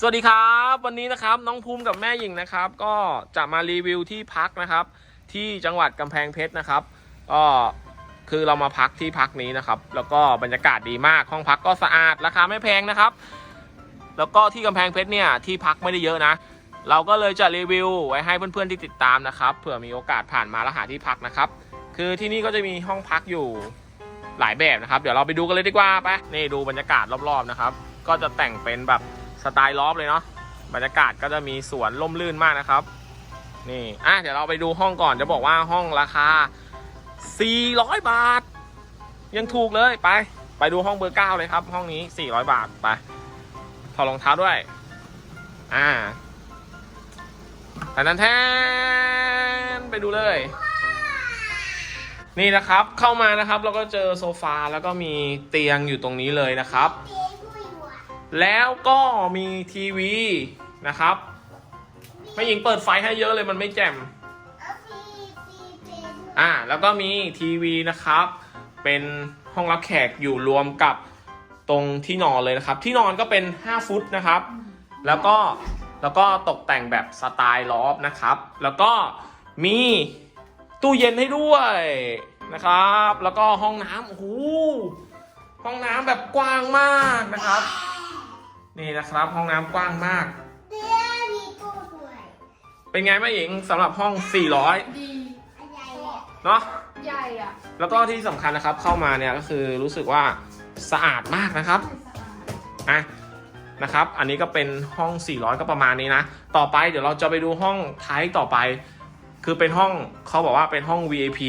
สวัสดีครับ วันนี้นะครับน้องภูมิกับแม่หญิงนะครับ ก็จะมารีวิวที่พักนะครับ ที่จังหวัดกำแพงเพชรนะครับ ก็คือเรามาพักที่พักนี้นะครับ แล้วก็บรรยากาศดีมากห้องพักก็สะอาดราคาไม่แพงนะครับ แล้วก็ที่กำแพงเพชรเนี่ยที่พักไม่ได้เยอะนะ เราก็เลยจะรีวิวไว้ให้เพื่อนๆที่ติดตามนะครับเผื่อมีโอกาสผ่านมาแล้วหาที่พักนะครับ คือที่นี่ก็จะมีห้องพักอยู่หลายแบบนะครับ เดี๋ยวเราไปดูกันเลยดีกว่าไปนี่ดูบรรยากาศรอบๆนะครับ ก็จะแต่งเป็นแบบ สไตล์ลอฟเลยเนาะบรรยากาศก็จะมีสวนร่มรื่นมากนะครับ นี่อะเดี๋ยวเราไปดูห้องก่อนจะบอกว่าห้องราคา 400 บาท ยังถูกเลยไป ไปดูห้องเบอร์เก้าเลยครับ ห้องนี้ 400 บาทไปถอดรองเท้าด้วย อ่าแต่นั้นแทนไปดูเลย นี่นะครับเข้ามานะครับเราก็เจอโซฟาแล้วก็มีเตียงอยู่ตรงนี้เลยนะครับ แล้วก็มีทีวีนะครับแม่หญิงเปิดไฟให้เยอะเลยมันไม่แจ่ม อ่า แล้วก็มีทีวีนะครับ เป็นห้องรับแขกอยู่รวมกับตรงที่นอนเลยนะครับ ที่นอนก็เป็น 5 ฟุตนะครับ แล้วก็แล้วก็ตกแต่งแบบสไตล์ลอฟนะครับ แล้วก็มีตู้เย็นให้ด้วยนะครับ แล้วก็ห้องน้ำโอ้โหห้องน้ำแบบกว้างมากนะครับ นี่นะครับ ห้องน้ำกว้างมากเป็นไงแม่หญิงสำหรับห้อง 400 ดีเนาะ ใหญ่อะแล้วก็ที่สำคัญนะครับเข้ามาเนี่ยก็คือรู้สึกว่าสะอาดมากนะครับอะนะครับ อันนี้ก็เป็นห้อง 400 ก็ประมาณนี้นะ ต่อไปเดี๋ยวเราจะไปดูห้องท้ายต่อไป คือเป็นห้องเขาบอกว่าเป็นห้อง VIP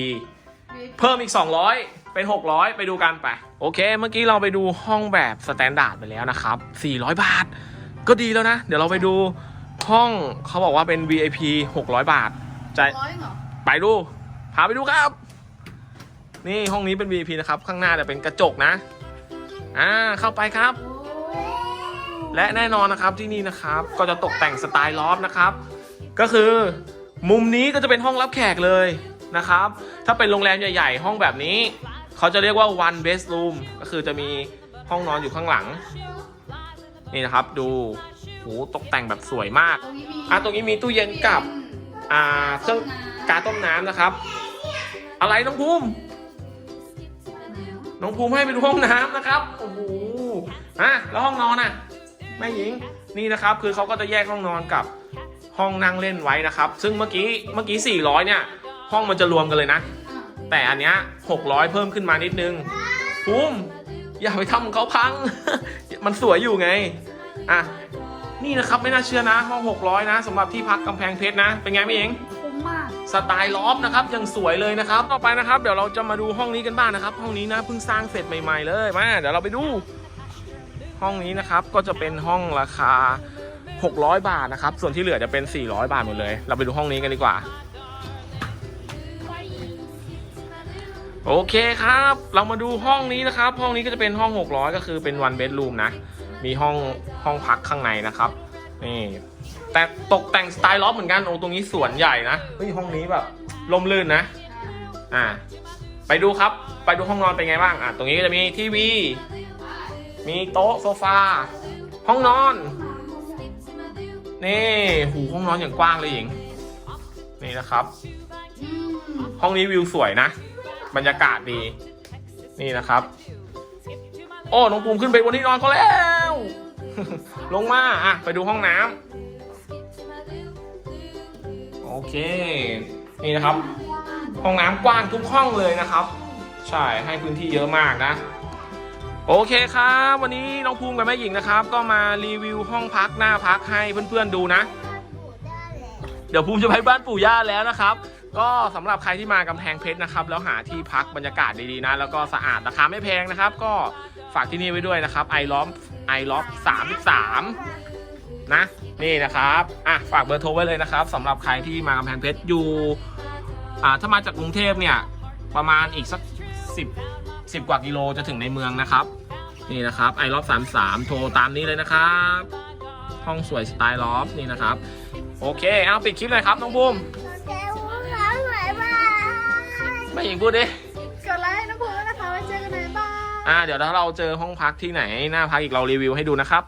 เพิ่มอีก 200 เป็น 600 ไปดูกันไป โอเค เมื่อกี้เราไปดูห้องแบบสแตนดาร์ดไปแล้วนะครับ 400 บาท ก็ดีแล้วนะ เดี๋ยวเราไปดูห้องเขาบอกว่าเป็น VIP 600 บาทจะร้อยเหรอไปดู พาไปดูครับ นี่ห้องนี้เป็น VIP นะครับ ข้างหน้าจะเป็นกระจกนะ อ่า เข้าไปครับ และแน่นอนนะครับที่นี่นะครับ ก็จะตกแต่งสไตล์ลอฟนะครับ ก็คือ มุมนี้ก็จะเป็นห้องรับแขกเลยนะครับ ถ้าเป็นโรงแรมใหญ่ ๆ ห้องแบบนี้ เขาจะเรียกว่า one bedroom ก็คือจะมีห้องนอนอยู่ข้างหลัง นี่นะครับดูโหตกแต่งแบบสวยมากอะตรงนี้มีตู้เย็นกับอ่าเครื่องกาต้มน้ำนะครับ อะไรน้องภูมิน้องภูมิให้ไปดูห้องน้ำนะครับโอ้โหอะแล้วห้องนอนอะแม่หญิงนี่นะครับคือเขาก็จะแยกห้องนอนกับห้องนั่งเล่นไว้นะครับ ซึ่งเมื่อกี้เมื่อกี้ 400 เนี่ย ห้องมันจะรวมกันเลยนะ แต่อันเนี้ย600เพิ่มขึ้นมานิดนึงภูมิอย่าไปทำเขาพัง มันสวยอยู่ไง อะ นี่นะครับไม่น่าเชื่อนะ ห้อง600นะสำหรับที่พักกำแพงเพชรนะ เป็นไงแม่หญิงคุ้มมาก สไตล์ลอฟนะครับยังสวยเลยนะครับ ต่อไปนะครับ เดี๋ยวเราจะมาดูห้องนี้กันบ้างนะครับ ห้องนี้นะเพิ่งสร้างเสร็จใหม่ ๆ เลยมาเดี๋ยวเราไปดู ห้องนี้นะครับก็จะเป็นห้องราคา 600 บาทนะครับ ส่วนที่เหลือจะเป็น 400 บาทหมดเลย เราไปดูห้องนี้กันดีกว่า โอเคครับ เรามาดูห้องนี้นะครับ ห้องนี้ก็จะเป็นห้อง 600 ก็คือเป็น one bedroom นะ มีห้องห้องพักข้างในนะครับ นี่ แต่ตกแต่งสไตล์ล็อบเหมือนกัน โอ้ ตรงนี้สวนใหญ่นะ เฮ้ย ห้องนี้แบบลมลื่นนะ อ่า ไปดูครับ ไปดูห้องนอนเป็นไงบ้าง อ่าตรงนี้ก็จะมีทีวี มีโต๊ะโซฟา ห้องนอน นี่หูห้องนอนอย่างกว้างเลยหญิง นี่นะครับ ห้องนี้วิวสวยนะ บรรยากาศดี นี่นะครับ โอ้น้องภูมิขึ้นไปบนที่นอนเขาแล้ว ลงมาอะไปดูห้องน้ำโอเค นี่นะครับ ห้องน้ำกว้างทุกห้องเลยนะครับ ใช่ให้พื้นที่เยอะมากนะ โอเคครับ วันนี้น้องภูมิกับแม่หญิงนะครับ ก็มารีวิวห้องพักหน้าพักให้เพื่อนๆดูนะ เดี๋ยวภูมิจะไปบ้านปู่ย่าแล้วนะครับ ก็สำหรับใครที่มากำแพงเพชรนะครับแล้วหาที่พักบรรยากาศดีๆนะแล้วก็สะอาดราคาไม่แพงนะครับ ก็ฝากที่นี่ไว้ด้วยนะครับไอล้อมไอล้อมสามสามนะนี่นะครับอะฝากเบอร์โทรไว้เลยนะครับสำหรับใครที่มากำแพงเพชรอยู่อ่าถ้ามาจากกรุงเทพเนี่ยประมาณอีกสักสิบสิบกว่ากิโลจะถึงในเมืองนะครับ นี่นะครับไอล้อมสามสามโทรตามนี้เลยนะครับ ห้องสวยสไตล์ล้อมนี่นะครับ โอเค เอาปิดคลิปเลยครับน้องบูม หญิงพูดดิกดไลค์ให้น้องภูมิด้วยนะคะไว้เจอกันใหม่บ้าย อ่าเดี๋ยวถ้าเราเจอห้องพักที่ไหนหน้าพักอีกเรารีวิวให้ดูนะครับ